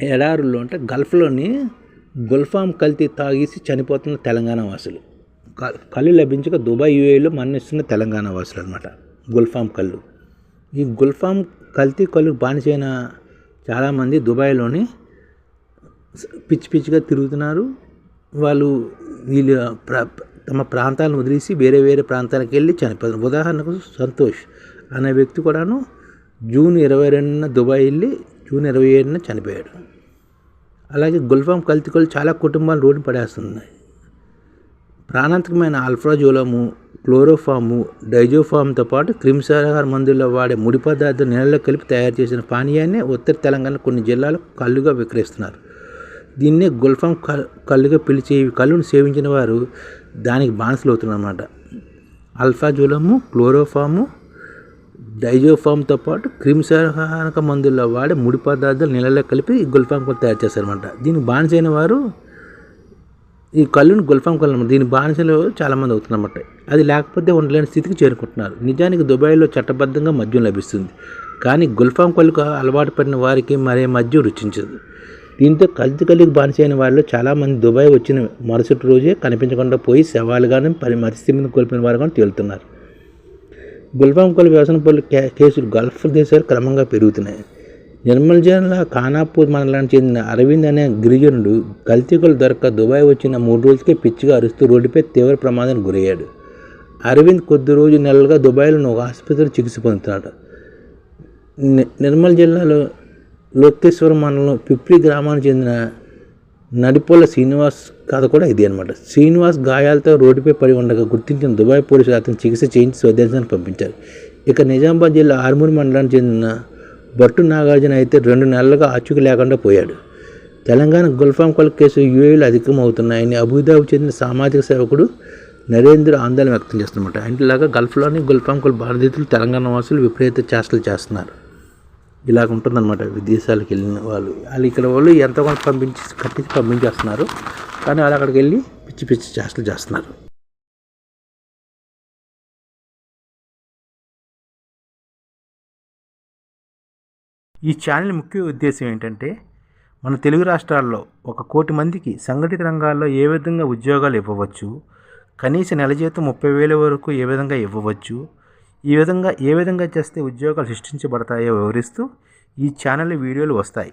ఎడారుల్లో అంటే గల్ఫ్లోని గుల్ఫామ్ కల్తీ తాగేసి చనిపోతున్న తెలంగాణ వాసులు. కళ్ళు లభించక దుబాయ్ యూఏలో మరణిస్తున్న తెలంగాణ వాసులు అనమాట గుల్ఫామ్ కళ్ళు ఈ గుల్ఫామ్ కల్తీ కళ్ళు బానిసైన చాలామంది దుబాయ్లోని పిచ్చి పిచ్చిగా తిరుగుతున్నారు. వాళ్ళు వీళ్ళు ప్ర- తమ ప్రాంతాలను వదిలేసి వేరే వేరే ప్రాంతాలకు వెళ్ళి చనిపోతారు ఉదాహరణకు సంతోష్ అనే వ్యక్తి కూడాను జూన్ ఇరవై రెండున దుబాయ్ వెళ్ళి జూన్ ఇరవై ఏడున చనిపోయాడు. అలాగే గుల్ఫాం కల్తీకలు చాలా కుటుంబాలు రోడ్డు పడేస్తున్నాయి. ప్రాణాంతకమైన ఆల్ఫ్రాజోలము క్లోరోఫాము డైజోఫామ్తో పాటు క్రిమిసంహార మందుల్లో వాడే ముడి పదార్థం నీళ్ళలో కలిపి తయారు చేసిన పానీయాన్ని ఉత్తర తెలంగాణ కొన్ని జిల్లాలు కళ్ళుగా విక్రయిస్తున్నారు. దీన్నే గుల్ఫాం కల్ కళ్ళుగా పిలిచి కళ్ళును సేవించిన వారు దానికి బానిసలు అవుతున్నారన్నమాట ఆల్ఫాజోలము క్లోరోఫాము డైజోఫామ్తో పాటు క్రిమిసంహారక మందుల్లో వాడే ముడి పదార్థాలు నీళ్ళలో కలిపి ఈ గుల్ఫామ్ కళ్ళు తయారు చేస్తారనమాట దీనికి బానిసైన వారు ఈ కళ్ళుని గుల్ఫామ్ కళ్ళు అనమాట. దీని బానిసలు చాలామంది అవుతున్నమాట అది లేకపోతే ఉండలేని స్థితికి చేరుకుంటున్నారు. నిజానికి దుబాయ్లో చట్టబద్ధంగా మద్యం లభిస్తుంది. కానీ గుల్ఫామ్ కళ్ళుకు అలవాటు పడిన వారికి మరే మద్యం రుచించదు. దీంతో కల్తీ కలిగి బానిసైన వారిలో చాలామంది దుబాయ్ వచ్చిన మరుసటి రోజే కనిపించకుండా పోయి శవాలుగానే పరి మరిస్థితిని కోల్పోయిన వారు కానీ తేలుతున్నారు. గుల్ఫామ్ వ్యసనపల్లి వ్యవసాయ పనులు కే- కేసులు గల్ఫ్ దేశాలు క్రమంగా పెరుగుతున్నాయి. నిర్మల్ జిల్లా ఖానాపూర్ మండలానికి చెందిన అరవింద్ అనే గిరిజనుడు కల్తీకలు దొరక్క దుబాయ్ వచ్చిన మూడు రోజులకే పిచ్చిగా అరుస్తూ రోడ్డుపై తీవ్ర ప్రమాదానికి గురయ్యాడు. అరవింద్ కొద్ది రోజు నెలలుగా దుబాయ్లో ఒక ఆసుపత్రిలో చికిత్స పొందుతున్నాడు. నిర్మల్ జిల్లాలో లోకేశ్వరం మండలం పిప్లి గ్రామానికి చెందిన నడిపోల శ్రీనివాస్ కథ కూడా ఇది అనమాట శ్రీనివాస్ గాయాలతో రోడ్డుపై పడి ఉండగా గుర్తించిన దుబాయ్ పోలీసులు అతను చికిత్స చేయించి స్వదేశానికి పంపించారు. ఇక నిజామాబాద్ జిల్లా ఆర్మూర్ మండలానికి చెందిన భట్టు నాగార్జున అయితే రెండు నెలలుగా ఆచూకీ లేకుండా పోయాడు. తెలంగాణ గుల్ఫాం కొల కేసు యూఏలు అధికమవుతున్నాయని అబుదాబి చెందిన సామాజిక సేవకుడు నరేంద్ర ఆందోళన వ్యక్తం చేస్తున్నమాట. ఇంట్లాగా గల్ఫ్లోని గుల్ఫాం కొల బాధితులు తెలంగాణ వాసులు విపరీత చేష్టలు చేస్తున్నారు. ఇలాగ ఉంటుందన్నమాట. విదేశాలకు వెళ్ళిన వాళ్ళు. వాళ్ళు ఇక్కడ వాళ్ళు ఎంతో కొంత పంపించి కట్టించి పంపించేస్తున్నారు. కానీ వాళ్ళు అక్కడికి వెళ్ళి పిచ్చి పిచ్చి చేష్టలు చేస్తున్నారు. ఈ ఛానల్ ముఖ్య ఉద్దేశం ఏంటంటే మన తెలుగు రాష్ట్రాల్లో ఒక కోటి మందికి సంఘటిత రంగాల్లో ఏ విధంగా ఉద్యోగాలు ఇవ్వవచ్చు కనీస నెల జీతం ముప్పై వేల వరకు ఏ విధంగా ఇవ్వవచ్చు ఈ విధంగా ఏ విధంగా చేస్తే ఉద్యోగాలు సృష్టించబడతాయో వివరిస్తూ ఈ ఛానల్ వీడియోలు వస్తాయి.